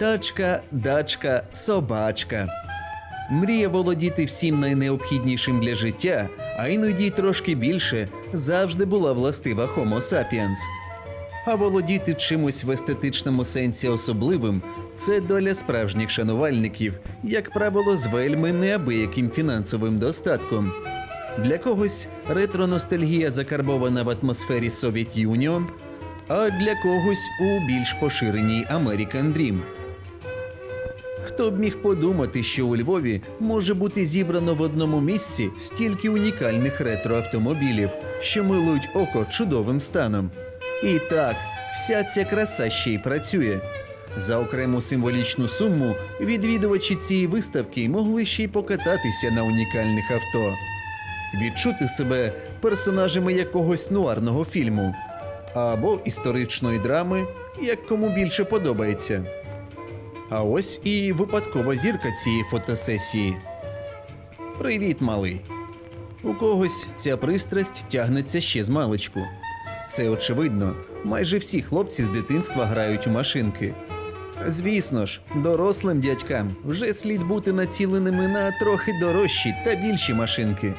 Тачка, дачка, собачка. Мрія володіти всім найнеобхіднішим для життя, а іноді й трошки більше, завжди була властива Homo sapiens. А володіти чимось в естетичному сенсі особливим це доля справжніх шанувальників, як правило, з вельми неабияким фінансовим достатком. Для когось ретро-ностальгія закарбована в атмосфері Soviet Union, а для когось у більш поширеній American Dream. Хто б міг подумати, що у Львові може бути зібрано в одному місці стільки унікальних ретроавтомобілів, що милують око чудовим станом. І так, вся ця краса ще й працює. За окрему символічну суму відвідувачі цієї виставки могли ще й покататися на унікальних авто, відчути себе персонажами якогось нуарного фільму або історичної драми, як кому більше подобається. А ось і випадкова зірка цієї фотосесії. Привіт, малий. У когось ця пристрасть тягнеться ще з маличку. Це очевидно, майже всі хлопці з дитинства грають у машинки. Звісно ж, дорослим дядькам вже слід бути націленими на трохи дорожчі та більші машинки.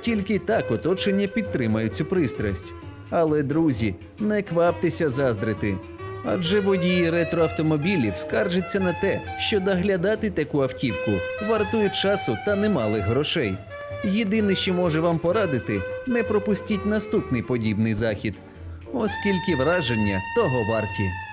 Тільки так оточення підтримає цю пристрасть. Але, друзі, не кваптеся заздрити. Адже водії ретроавтомобілів скаржаться на те, що доглядати таку автівку вартує часу та немалих грошей. Єдине, що може вам порадити, не пропустіть наступний подібний захід, оскільки враження того варті.